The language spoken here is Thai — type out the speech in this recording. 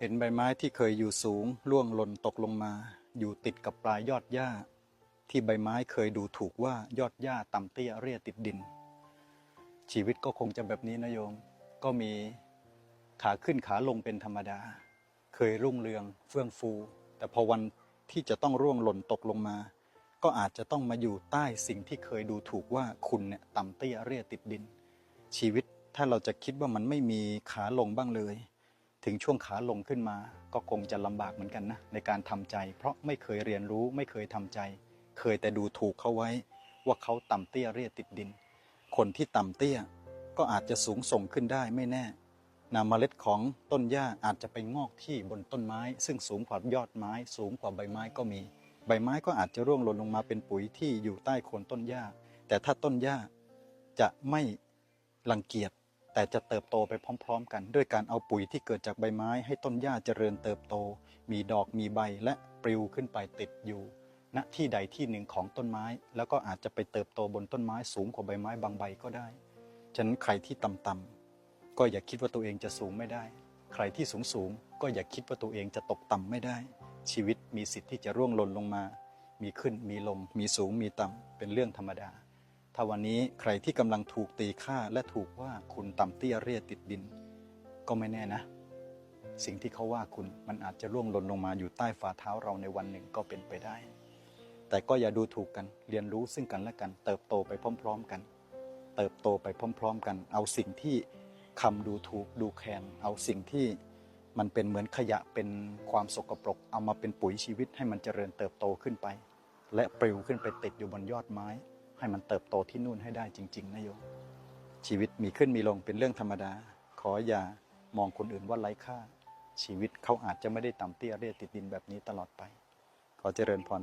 เห็นใบไม้ที่เคยอยู่สูงร่วงหล่นตกลงมา อยู่ติดกับปลายยอดหญ้า ที่ใบไม้เคยดูถูกว่ายอดหญ้าต่ำเตี้ยเรียติดดิน ชีวิตก็คงจะแบบนี้นะโยม ก็มีขาขึ้นขาลงเป็นธรรมดา เคยรุ่งเรืองเฟื่องฟู แต่พอวันที่จะต้องร่วงหล่นตกลงมา ก็อาจจะต้องมาอยู่ใต้สิ่งที่เคยดูถูกว่าคุณเนี่ยต่ำเตี้ยเรียติดดิน ชีวิตถ้าเราจะคิดว่ามันไม่มีขาลงบ้างเลย ถึงช่วงขาลงขึ้นมา ก็คงจะลำบากเหมือนกันนะในการทำใจ เพราะไม่เคยเรียนรู้ไม่เคยทำใจ เคยแต่ดูถูกเขาไว้ ว่าเขาต่ำเตี้ยเรียติดดิน คนที่ต่ำเตี้ยก็อาจจะสูงส่งขึ้นได้ไม่แน่นาเมล็ดของต้นหญ้าอาจจะไปงอกที่บนต้นไม้ ซึ่งสูงกว่ายอดไม้ สูงกว่าใบไม้ก็มี ใบไม้ก็อาจจะร่วงหล่นลงมาเป็นปุ๋ยที่อยู่ใต้โคนต้นหญ้า แต่ถ้าต้นหญ้าจะไม่รังเกียจ แต่จะเติบโตไปพร้อม ๆ กัน ด้วยการเอาปุ๋ยที่เกิดจากใบไม้ ให้ต้นหญ้าเจริญเติบโต มีดอกมีใบและปลิวขึ้นไปติดอยู่ณที่ใดที่หนึ่งของต้นไม้ แล้วก็อาจจะไปเติบโตบนต้นไม้สูงกว่าใบไม้บางใบก็ได้ ฉะนั้นใครที่ต่ำๆก็อย่าคิดว่าตัวเองจะสูงไม่ได้ ใครที่สูงๆก็อย่าคิดว่าตัวเองจะตกต่ำไม่ได้ ชีวิตมีสิทธิ์ที่จะร่วงหล่นลงมา มีขึ้นมีลง มีสูงมีต่ำเป็นเรื่องธรรมดา ถ้าวันนี้ใครที่กำลังถูกตีค่าและถูกว่าคุณต่ำเตี้ยเรียติดดิน ก็ไม่แน่นะ สิ่งที่เขาว่าคุณมันอาจจะร่วงหล่นลงมาอยู่ใต้ฝ่าเท้าเราในวันหนึ่งก็เป็นไปได้ แต่ก็อย่าดูถูกกันเรียนรู้ซึ่งกันและกัน เติบโตไปพร้อม ๆกัน เติบโตไปพร้อม ๆ กัน เอาสิ่งที่คำดูถูกดูแคลนเอาสิ่งที่มันเป็นเหมือนขยะเป็นความสกปรก เอามาเป็นปุ๋ยชีวิตให้มันเจริญเติบโตขึ้นไป และปลิวขึ้นไปติดอยู่บนยอดไม้ ให้มันเติบโตที่นู่นให้ได้จริง ๆนะโยมชีวิตมีขึ้นมีลงเป็นเรื่องธรรมดา ขออย่ามองคนอื่นว่าไร้ค่า ชีวิตเขาอาจจะไม่ได้ต่ำเตี้ยเรียติดดินแบบนี้ตลอดไป ขอเจริญพร